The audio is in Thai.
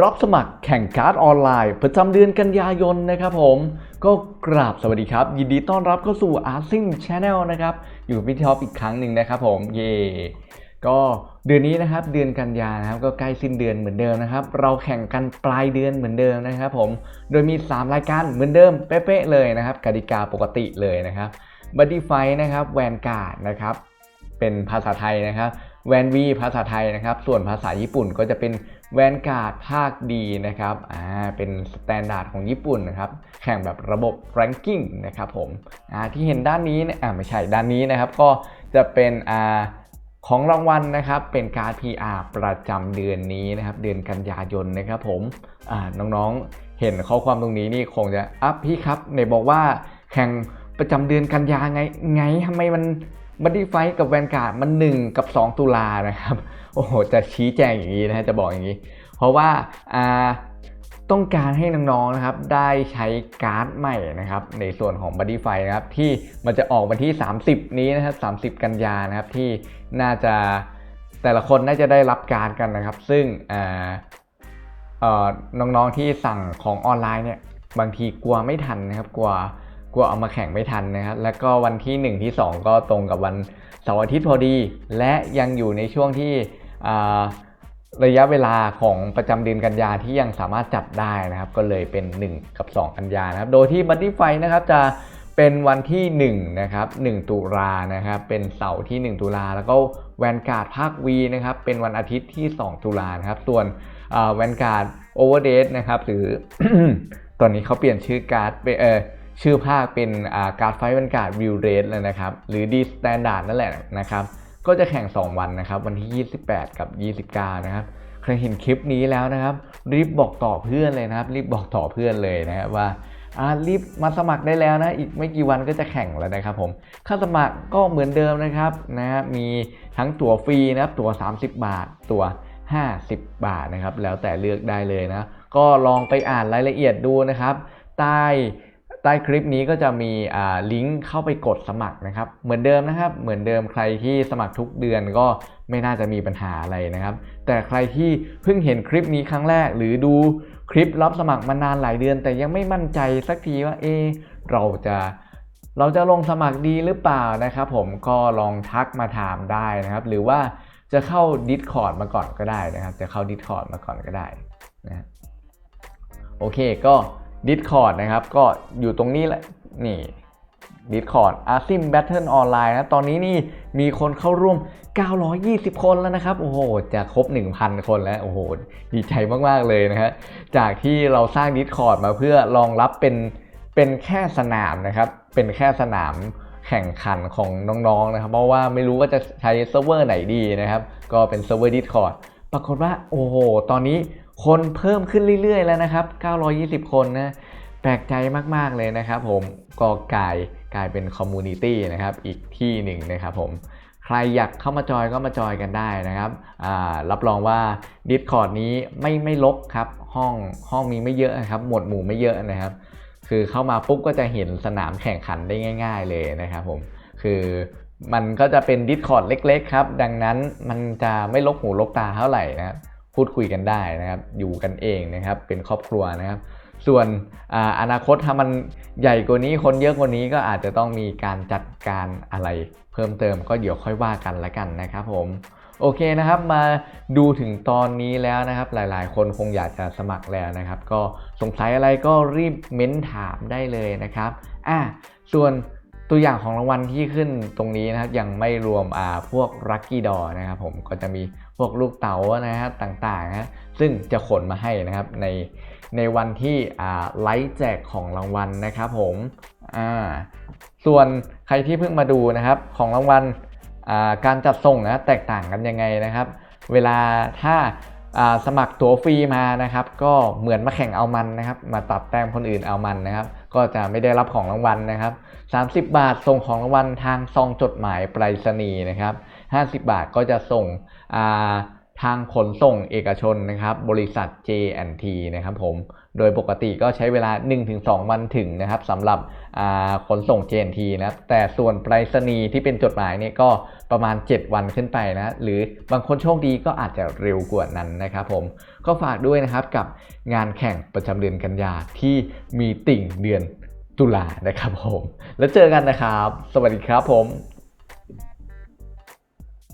รับสมัครแข่งการ์ดออนไลน์ ประจำเดือนกันยายนนะครับผม ก็กราบสวัสดีครับ ยินดีต้อนรับเข้าสู่ a r s i n Channel นะครับ อยู่กับพี่ท็อปอีกครั้งหนึ่งนะครับผม เย่ก็เดือนนี้นะครับเดือนกันยานะครับก็ใกล้สิ้นเดือนเหมือนเดิมนะครับ เราแข่งกันปลายเดือนเหมือนเดิมนะครับผมโดยมี 3 รายการเหมือนเดิมเป๊ะๆเลยนะครับกติกาปกติเลยนะครับบัดดี้ไฟนะครับแวนการ์ดนะครับเป็นภาษาไทยนะครับ แวนวีภาษาไทยนะครับ ส่วนภาษาญี่ปุ่นก็จะเป็นแวนการ์ดภาคดีนะครับ อ่า เป็นสแตนดาร์ดของญี่ปุ่นนะครับ แข่งแบบระบบ ranking นะครับผม อ่า ที่เห็นด้านนี้นี่ยอ่า ไม่ใช่ ด้านนี้นะครับ ก็จะเป็น อ่า ของรางวัลนะครับ เป็นการ์ด PR ประจำเดือนนี้นะครับ เดือนกันยายนนะครับผม อ่า น้องๆ เห็นข้อความตรงนี้นี่คงจะ อัพพี่ครับในบอกว่าแข่งประจำเดือนกันยาไง ไงทำไมมัน บัดดี้ไฟกับแวนการ์ดมัน 1 กับ 2 ตุลานะครับ โอ้โห จะชี้แจงอย่างนี้นะฮะจะบอกอย่างนี้ เพราะว่าอ่าต้องการให้น้องๆนะครับได้ใช้การ์ดใหม่นะครับในส่วนของ Buddy f i นะครับที่มันจะออกวันที่ 30 นี้นะครับ30 กันยานะครับที่น่าจะแต่ละคนน่าจะได้รับการ์ดกันนะครับ ซึ่งอ่าน้องๆที่สั่งของออนไลน์เนี่ยบางทีกลัวไม่ทันนะครับกลัว กลัวเอามาแข่งไม่ทันนะครับ แล้วก็วันที่ 1 ที่ 2 ก็ตรงกับวันเสาร์อาทิตย์พอดี และยังอยู่ในช่วงที่ระยะเวลาของประจำเดือนกันยาที่ยังสามารถจัดได้นะครับ ก็เลยเป็น 1 กับ 2 กันยานะครับ โดยที่บั d ดี้ไฟนะครับจะเป็นวันที่1นะครับ1ตุลานะครับ เป็นเสาร์ที่ 1 ตุลา แล้วก็แวนการ์ดภาค V นะครับ เป็นวันอาทิตย์ที่ 2 ตุลานะครับ ส่วนแวนการ์ดโอเวอร์เดนะครับ หรือตอนนี้เขาเปลี่ยนชื่อการ์ดไปเออ ชื่อภาคเป็นการ์ดไฟแวนการ์ดวิวเรสแล้วนะครับ หรือดีสแตนดาร์ดนั่นแหละนะครับ ก็จะแข่ง 2 วันนะครับ วันที่ 28 กับ 29 นะครับใครเห็นคลิปนี้แล้วนะครับ รีบบอกต่อเพื่อนเลยนะครับ รีบบอกต่อเพื่อนเลยนะครับว่าอ่ารีบมาสมัครได้แล้วนะ อีกไม่กี่วันก็จะแข่งแล้วนะครับผม ค่าสมัครก็เหมือนเดิมนะครับนะฮะมีทั้งตั๋วฟรีนะครับ ตั๋ว 30 บาท ตั๋ว 50 บาทนะครับ แล้วแต่เลือกได้เลยนะ ก็ลองไปอ่านรายละเอียดดูนะครับ ใต้ ใต้คลิปนี้ก็จะมีลิงก์เข้าไปกดสมัครนะครับ เหมือนเดิมนะครับ เหมือนเดิมใครที่สมัครทุกเดือนก็ไม่น่าจะมีปัญหาอะไรนะครับ แต่ใครที่เพิ่งเห็นคลิปนี้ครั้งแรก หรือดูคลิปรับสมัครมานานหลายเดือน แต่ยังไม่มั่นใจสักทีว่าเอเราจะเราจะลงสมัครดีหรือเปล่านะครับ ผมก็ลองทักมาถามได้นะครับ หรือว่าจะเข้า Discord มาก่อนก็ได้นะครับ จะเข้า Discord มาก่อนก็ได้นะโอเคก็ Discord นะครับ ก็อยู่ตรงนี้แหละ นี่ Discord a s i m Battle Online นะตอนนี้นี่มีคนเข้าร่วม 920 คนแล้วนะครับ โอ้โห จะครบ 1,000 คนแล้ว โอ้โห ดีใจมาก ๆ เลยนะฮะ จากที่เราสร้าง Discord มาเพื่อรองรับเป็น เป็นแค่สนามนะครับ เป็นแค่สนามแข่งขันของน้องๆนะครับ เพราะว่าไม่รู้ว่าจะใช้เซิร์ฟเวอร์ไหนดีนะครับ ก็เป็นเซิร์ฟเวอร์ Discord ปรากฏว่า โอ้โห ตอนนี้ คนเพิ่มขึ้นเรื่อยๆ แล้วนะครับ 920 คนนะ แปลกใจมากๆเลยนะครับผมก็กลายกลายเป็นคอมมูนิตี้นะครับอีกที่หนึ่งนะครับผมใครอยากเข้ามาจอยก็มาจอยกันได้นะครับอ่ารับรองว่า Discord นี้ไม่ไม่ลกครับ ห้องห้องมีไม่เยอะนะครับ หมวดหมู่ไม่เยอะนะครับ คือเข้ามาปุ๊บก็จะเห็นสนามแข่งขันได้ง่าย ๆ เลยนะครับผม คือมันก็จะเป็น Discord เล็ก ๆ ครับ ดังนั้นมันจะไม่ลกหูลกตาเท่าไหร่นะครับ พูดคุยกันได้นะครับ อยู่กันเองนะครับ เป็นครอบครัวนะครับ ส่วนออนาคตถ้ามันใหญ่กว่านี้คนเยอะกว่านี้ก็อาจจะต้องมีการจัดการอะไรเพิ่มเติมก็เดี๋ยวค่อยว่ากันละกันนะครับผมโอเคนะครับมาดูถึงตอนนี้แล้วนะครับ หลายๆ คนคงอยากจะสมัครแล้วนะครับ ก็สงสัยอะไรก็รีบเม้นถามได้เลยนะครับอะส่วน ตัวอย่างของรางวัลที่ขึ้นตรงนี้นะครับยังไม่รวมอ่าพวก Lucky d o นะครับผมก็จะมีพวกลูกเต๋านะครับต่างๆนะซึ่งจะขนมาให้นะครับในในวันที่ไลฟ์แจกของรางวัลนะครับผมอ่าส่วนใครที่เพิ่งมาดูนะครับของรางวัลการจัดส่งนะแตกต่างกันยังไงนะครับ เวลาถ้า สมัครตั๋วฟรีมานะครับ ก็เหมือนมาแข่งเอามันนะครับ มาตัดแต้มคนอื่นเอามันนะครับ ก็จะไม่ได้รับของรางวัลนะครับ 30 บาทส่งของรางวัลทางซองจดหมายไปรษณีย์นะครับ 50 บาทก็จะส่ง ทางขนส่งเอกชนนะครับ บริษัท J&T นะครับผม โดยปกติก็ใช้เวลา 1-2 วันถึงนะครับสำหรับขนส่ง J&T นะครับแต่ส่วนไปรษณีย์ที่เป็นจดหมายเนี่ยก็ประมาณ 7 วันขึ้นไปนะหรือบางคนโชคดีก็อาจจะเร็วกว่านั้นนะครับผม ก็ฝากด้วยนะครับกับงานแข่งประจำเดือนกันยาที่มีติ่งเดือนตุลานะครับผม แล้วเจอกันนะครับ สวัสดีครับผม